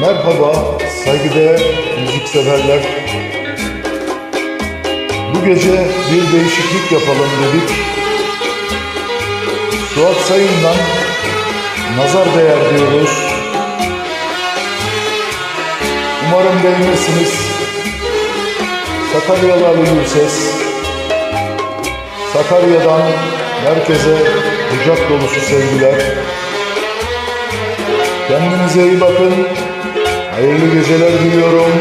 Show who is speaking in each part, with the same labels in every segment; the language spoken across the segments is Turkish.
Speaker 1: Merhaba saygıdeğer müzikseverler. Bu gece bir değişiklik yapalım dedik. Suat Sayın'dan Nazar Değer diyoruz. Umarım beğenirsiniz. Sakaryalı Ali Gülses. Sakarya'dan herkese kucak dolusu sevgiler. Kendinize iyi bakın. Hayırlı geceler diliyorum.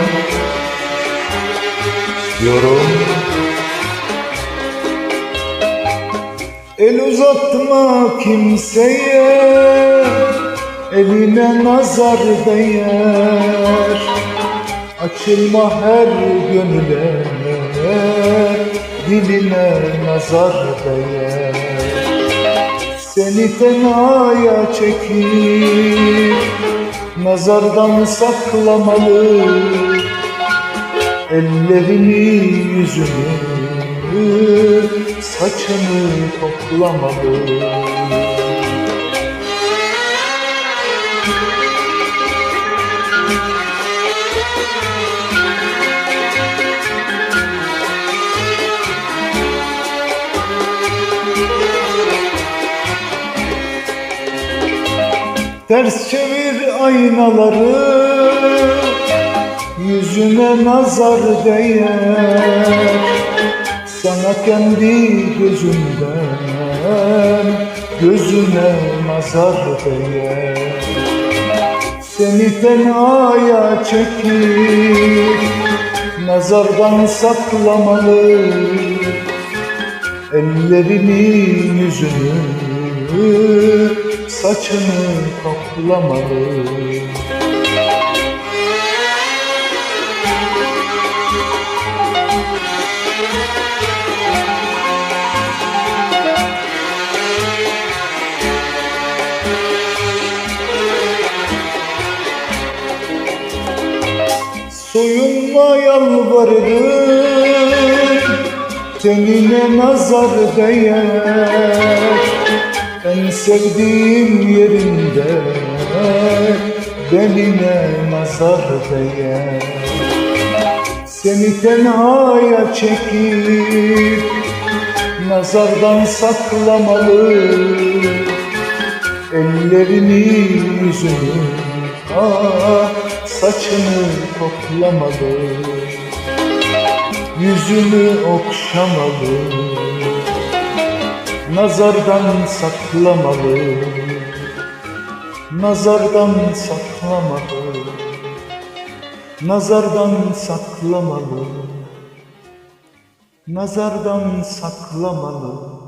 Speaker 1: Diyorum. El uzatma kimseye Eline nazar değer Açılma her gönüle Diline nazar değer Seni tenaya çekip Nazardan saklamalı. Ellerini yüzünü Saçını toplamalı. Ters çevir aynaları Yüzüne nazar değer. Sana kendi gözünden Gözüne nazar değer. Seni tenaya çekip Nazardan saklamalı Ellerini yüzünü Saçını toplamalı Soyunma yalvarırım Tenine nazar değer En sevdiğim yerinde Beline nazar değer Seni tenhaya çekip Nazardan saklamalı Ellerini yüzünü ah, Saçını toplamalı Yüzünü okşamalı Nazardan saklamalı. Nazardan saklamalı. Nazardan saklamalı. Nazardan saklamalı